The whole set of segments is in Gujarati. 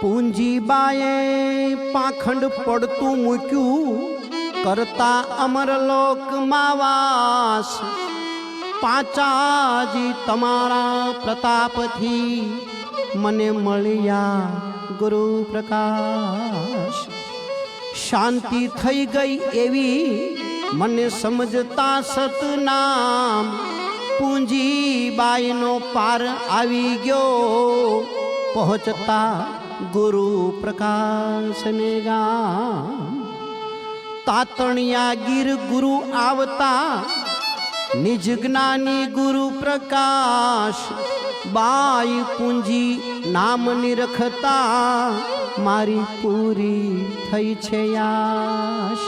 પૂંજીબાએ પાખંડ પડતું મૂક્યું કરતા અમરલોકમાં વાસ પાંચાજી તમારા પ્રતાપથી મને મળ્યા ગુરુ પ્રકાશ શાંતિ થઈ ગઈ એવી મને સમજતા સતનામ પૂંજીબાઈનો પાર આવી ગયો પહોંચતા ગુરુ પ્રકાશને ગામ તાતણિયા ગીર ગુરુ આવતા, નિજ જ્ઞાની ગુરુ પ્રકાશ, બાઈ પૂંજી નામ નિરખતા, મારી પૂરી થઈ છે આશ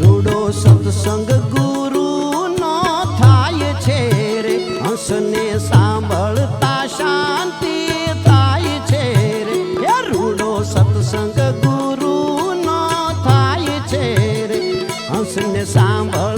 રૂડો સત્સંગ ગુરુ નો થાય છે રે, હસને સાંભળતા શાંતિ થાય છે રે. રૂડો સત્સંગ ગુરુ નો થાય છે રે, હસને સાંભળ